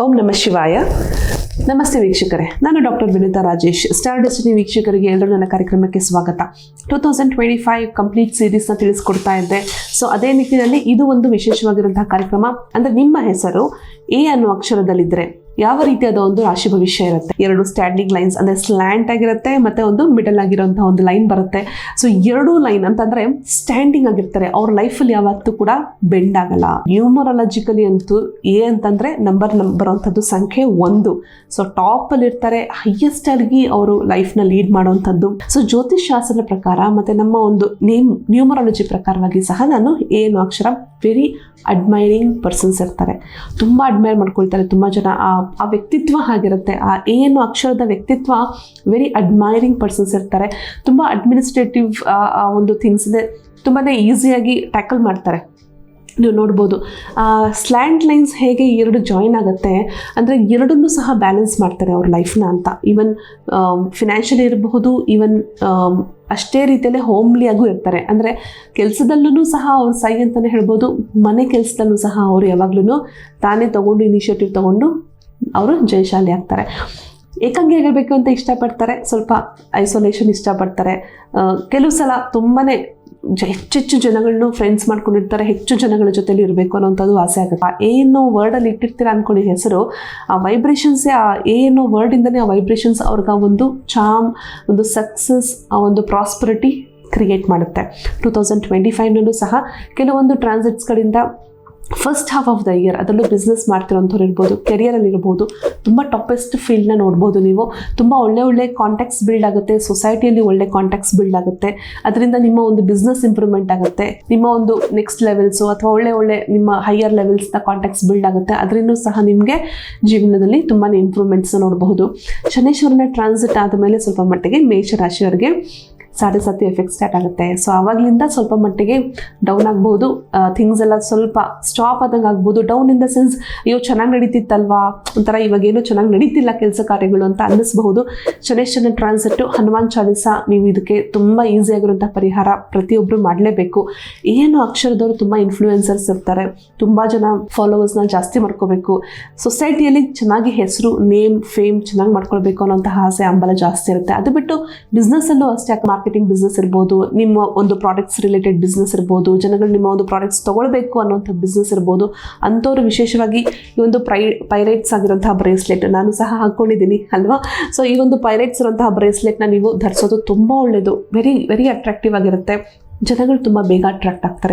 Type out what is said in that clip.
ಓಂ ನಮ ಶಿವಾಯ. ನಮಸ್ತೆ ವೀಕ್ಷಕರೇ. ನಾನು doctor Vinita Rajesh. Star destiny ವೀಕ್ಷಕರಿಗೆ ಎಲ್ಲರೂ ನನ್ನ ಕಾರ್ಯಕ್ರಮಕ್ಕೆ ಸ್ವಾಗತ. Two thousand twenty five complete ಸೀರೀಸ್ನ ತಿಳಿಸ್ಕೊಡ್ತಾ ಇದ್ದೆ. ಸೊ ಅದೇ ನಿಟ್ಟಿನಲ್ಲಿ ಇದು ಒಂದು ವಿಶೇಷವಾಗಿರುವಂತಹ ಕಾರ್ಯಕ್ರಮ. ಅಂದರೆ ನಿಮ್ಮ ಹೆಸರು ಎ ಅನ್ನೋ ಅಕ್ಷರದಲ್ಲಿದ್ದರೆ ಯಾವ ರೀತಿಯಾದ ಒಂದು ರಾಶಿ ಭವಿಷ್ಯ ಇರುತ್ತೆ? ಎರಡು ಸ್ಟ್ಯಾಂಡಿಂಗ್ ಲೈನ್ಸ್ ಅಂದರೆ ಸ್ಲ್ಯಾಂಟ್ ಆಗಿರುತ್ತೆ, ಮತ್ತೆ ಒಂದು ಮಿಡಲ್ ಆಗಿರುವಂತಹ ಒಂದು ಲೈನ್ ಬರುತ್ತೆ. ಸೊ ಎರಡೂ ಲೈನ್ ಅಂತಂದರೆ ಸ್ಟ್ಯಾಂಡಿಂಗ್ ಆಗಿರ್ತಾರೆ. ಅವ್ರ ಲೈಫಲ್ಲಿ ಯಾವತ್ತೂ ಕೂಡ ಬೆಂಡ್ ಆಗಲ್ಲ. ನ್ಯೂಮರಾಲಜಿಕಲಿ ಅಂತೂ ಎ ಅಂತಂದ್ರೆ ನಂಬರ್ ಬರುವಂಥದ್ದು ಸಂಖ್ಯೆ ಒಂದು. ಸೊ ಟಾಪ್ ಅಲ್ಲಿ ಇರ್ತಾರೆ ಹೈಯೆಸ್ಟ್ ಆಗಿ ಅವರು ಲೈಫ್ನ ಲೀಡ್ ಮಾಡುವಂಥದ್ದು ಸೊ ಜ್ಯೋತಿಷ್ ಶಾಸ್ತ್ರದ ಪ್ರಕಾರ ಮತ್ತೆ ನಮ್ಮ ಒಂದು ನೇಮ್ ನ್ಯೂಮರಾಲಜಿ ಪ್ರಕಾರವಾಗಿ ಸಹ ನಾನು ಅನ್ನೋ ಅಕ್ಷರ ವೆರಿ ಅಡ್ಮೈರಿಂಗ್ ಪರ್ಸನ್ಸ್ ಇರ್ತಾರೆ. ತುಂಬ ಅಡ್ಮೈರ್ ಮಾಡ್ಕೊಳ್ತಾರೆ. ತುಂಬ ಜನ ಆ ಆ ವ್ಯಕ್ತಿತ್ವ ಆಗಿರುತ್ತೆ ಆ ಎ ಅಕ್ಷರದ ವ್ಯಕ್ತಿತ್ವ ವೆರಿ ಅಡ್ಮೈರಿಂಗ್ ಪರ್ಸನ್ಸ್ ಇರ್ತಾರೆ. ತುಂಬ ಅಡ್ಮಿನಿಸ್ಟ್ರೇಟಿವ್ ಒಂದು ಥಿಂಗ್ಸ್ನೇ ತುಂಬಾ ಈಸಿಯಾಗಿ ಟ್ಯಾಕಲ್ ಮಾಡ್ತಾರೆ. ನೀವು ನೋಡ್ಬೋದು. ಸ್ಲ್ಯಾಂಡ್ ಲೈನ್ಸ್ ಹೇಗೆ ಎರಡು ಜಾಯಿನ್ ಆಗುತ್ತೆ ಅಂದರೆ ಎರಡನ್ನೂ ಸಹ ಬ್ಯಾಲೆನ್ಸ್ ಮಾಡ್ತಾರೆ ಅವ್ರ ಲೈಫ್ನ ಅಂತ. ಈವನ್ ಫಿನಾನ್ಷಿಯಲಿ ಇರಬಹುದು ಈವನ್ ಅಷ್ಟೇ ರೀತಿಯಲ್ಲೇ ಹೋಮ್ಲಿಯಾಗೂ ಇರ್ತಾರೆ. ಅಂದರೆ ಕೆಲಸದಲ್ಲೂ ಸಹ ಅವ್ರು ಸೈ ಅಂತಲೇ ಹೇಳ್ಬೋದು. ಮನೆ ಕೆಲಸದಲ್ಲೂ ಸಹ ಅವರು ಯಾವಾಗ್ಲೂ ತಾನೇ ತಗೊಂಡು ಇನಿಷಿಯೇಟಿವ್ ತಗೊಂಡು ಅವರು ಜಯಶಾಲಿ ಆಗ್ತಾರೆ. ಏಕಾಂಗಿ ಆಗಿರಬೇಕು ಅಂತ ಇಷ್ಟಪಡ್ತಾರೆ, ಸ್ವಲ್ಪ ಐಸೋಲೇಷನ್ ಇಷ್ಟಪಡ್ತಾರೆ. ಕೆಲವು ಸಲ ತುಂಬಾ ಹೆಚ್ಚೆಚ್ಚು ಜನಗಳನ್ನು ಫ್ರೆಂಡ್ಸ್ ಮಾಡ್ಕೊಂಡಿರ್ತಾರೆ, ಹೆಚ್ಚು ಜನಗಳ ಜೊತೆಲಿ ಇರಬೇಕು ಅನ್ನೋಂಥದ್ದು ಆಸೆ ಆಗುತ್ತೆ. ಆ ಏನು ವರ್ಡಲ್ಲಿ ಇಟ್ಟಿರ್ತೀರ ಅಂದ್ಕೊಳ್ಳಿ ಹೆಸರು, ಆ ವೈಬ್ರೇಷನ್ಸೇ ಆ ಅನ್ನೋ ವರ್ಡಿಂದನೇ ಆ ವೈಬ್ರೇಷನ್ಸ್ ಅವ್ರಿಗೆ ಒಂದು ಚಾಮ್ ಒಂದು ಸಕ್ಸಸ್ ಆ ಒಂದು ಪ್ರಾಸ್ಪರಿಟಿ ಕ್ರಿಯೇಟ್ ಮಾಡುತ್ತೆ. ಟೂ ತೌಸಂಡ್ ಟ್ವೆಂಟಿ ಫೈವ್ನಲ್ಲೂ ಸಹ ಕೆಲವೊಂದು ಟ್ರಾನ್ಸಿಟ್ಸ್ಗಳಿಂದ first half of the year ಅದರಲ್ಲೂ ಬಿಸ್ನೆಸ್ ಮಾಡ್ತಿರೋಂಥವ್ರು ಇರ್ಬೋದು ಕೆರಿಯರಲ್ಲಿ ಇರ್ಬೋದು, ತುಂಬ ಟಾಪೆಸ್ಟ್ ಫೀಲ್ಡ್ನ ನೋಡ್ಬೋದು ನೀವು. ತುಂಬ ಒಳ್ಳೆ ಒಳ್ಳೆ ಕಾಂಟ್ಯಾಕ್ಟ್ಸ್ ಬಿಲ್ಡ್ ಆಗುತ್ತೆ ಸೊಸೈಟಿಯಲ್ಲಿ ಒಳ್ಳೆ ಕಾಂಟ್ಯಾಕ್ಟ್ಸ್ ಬಿಲ್ಡ್ ಆಗುತ್ತೆ. ಅದರಿಂದ ನಿಮ್ಮ ಒಂದು ಬಿಸ್ನೆಸ್ ಇಂಪ್ರೂವ್ಮೆಂಟ್ ಆಗುತ್ತೆ. ನಿಮ್ಮ ಒಂದು ನೆಕ್ಸ್ಟ್ ಲೆವೆಲ್ಸು ಅಥವಾ ಒಳ್ಳೆ ಒಳ್ಳೆ ನಿಮ್ಮ ಹೈಯರ್ ಲೆವೆಲ್ಸ್ನ ಕಾಂಟ್ಯಾಕ್ಟ್ಸ್ ಬಿಲ್ಡ್ ಆಗುತ್ತೆ. ಅದರಿಂದ ಸಹ ನಿಮಗೆ ಜೀವನದಲ್ಲಿ ತುಂಬಾ ಇಂಪ್ರೂವ್ಮೆಂಟ್ಸ್ನ ನೋಡಬಹುದು. ಶನೇಶ್ವರನ ಟ್ರಾನ್ಸಿಟ್ ಆದಮೇಲೆ ಸ್ವಲ್ಪ ಮಟ್ಟಿಗೆ ಮೇಷ ರಾಶಿಯವರಿಗೆ ಸಾಡೆ ಸತ್ತು ಎಫೆಕ್ಟ್ ಸ್ಟಾರ್ಟ್ ಆಗುತ್ತೆ. ಸೊ ಆವಾಗಲಿಂದ ಸ್ವಲ್ಪ ಮಟ್ಟಿಗೆ ಡೌನ್ ಆಗ್ಬೋದು. ಥಿಂಗ್ಸ್ ಎಲ್ಲ ಸ್ವಲ್ಪ ಸ್ಟಾಪ್ ಆದಂಗೆ ಆಗ್ಬೋದು. ಡೌನ್ ಇನ್ ದ ಸೆನ್ಸ್ ಅಯ್ಯೋ, ಚೆನ್ನಾಗಿ ನಡೀತಿತ್ತಲ್ವಾ? ಒಂಥರ ಇವಾಗೇನು ಚೆನ್ನಾಗಿ ನಡೀತಿಲ್ಲ ಕೆಲಸ ಕಾರ್ಯಗಳು ಅಂತ ಅನ್ನಿಸ್ಬಹುದು. ಶನೇಶ್ವರನ ಟ್ರಾನ್ಸಿಟ್ಟು ಹನುಮಾನ್ ಚಾಲಿಸ, ನೀವು ಇದಕ್ಕೆ ತುಂಬ ಈಸಿ ಆಗಿರುವಂಥ ಪರಿಹಾರ ಪ್ರತಿಯೊಬ್ಬರು ಮಾಡಲೇಬೇಕು. ಏನು ಅಕ್ಷರದವರು ತುಂಬ ಇನ್ಫ್ಲೂಯೆನ್ಸರ್ಸ್ ಇರ್ತಾರೆ. ತುಂಬ ಜನ ಫಾಲೋವರ್ಸ್ನ ಜಾಸ್ತಿ ಮಾಡ್ಕೋಬೇಕು. ಸೊಸೈಟಿಯಲ್ಲಿ ಚೆನ್ನಾಗಿ ಹೆಸರು ನೇಮ್ ಫೇಮ್ ಚೆನ್ನಾಗಿ ಮಾಡ್ಕೊಳ್ಬೇಕು ಅನ್ನೋಂತಹ ಆಸೆ ಹಂಬಲ ಜಾಸ್ತಿ ಇರುತ್ತೆ. ಅದು ಬಿಟ್ಟು ಬಿಸ್ನೆಸ್ಸಲ್ಲೂ ಅಷ್ಟೇ ಮಾರ್ಕೆಟಿಂಗ್ ಬಿಸ್ನೆಸ್ ಇರ್ಬೋದು, ನಿಮ್ಮ ಒಂದು ಪ್ರಾಡಕ್ಟ್ಸ್ ರಿಲೇಟೆಡ್ ಬಿಸ್ನೆಸ್ ಇರ್ಬೋದು, ಜನಗಳು ನಿಮ್ಮ ಒಂದು ಪ್ರಾಡಕ್ಟ್ಸ್ ತೊಗೊಳ್ಬೇಕು ಅನ್ನೋಂಥ ಬಿಸ್ನೆಸ್ ಇರ್ಬೋದು, ಅಂಥವ್ರು ವಿಶೇಷವಾಗಿ ಈ ಒಂದು ಪ್ರೈ ಪೈರೈಟ್ಸ್ ಆಗಿರುವಂತಹ ಬ್ರೇಸ್ಲೆಟ್ ನಾನು ಸಹ ಹಾಕ್ಕೊಂಡಿದ್ದೀನಿ ಅಲ್ವಾ? ಸೊ ಈ ಒಂದು ಪೈರೈಟ್ಸ್ ಇರುವಂತಹ ಬ್ರೇಸ್ಲೆಟ್ನ ನೀವು ಧರಿಸೋದು ತುಂಬ ಒಳ್ಳೆಯದು ವೆರಿ ವೆರಿ ಅಟ್ರಾಕ್ಟಿವ್ ಆಗಿರುತ್ತೆ. ಜನಗಳು ತುಂಬ ಬೇಗ ಅಟ್ರಾಕ್ಟ್ ಆಗ್ತಾರೆ.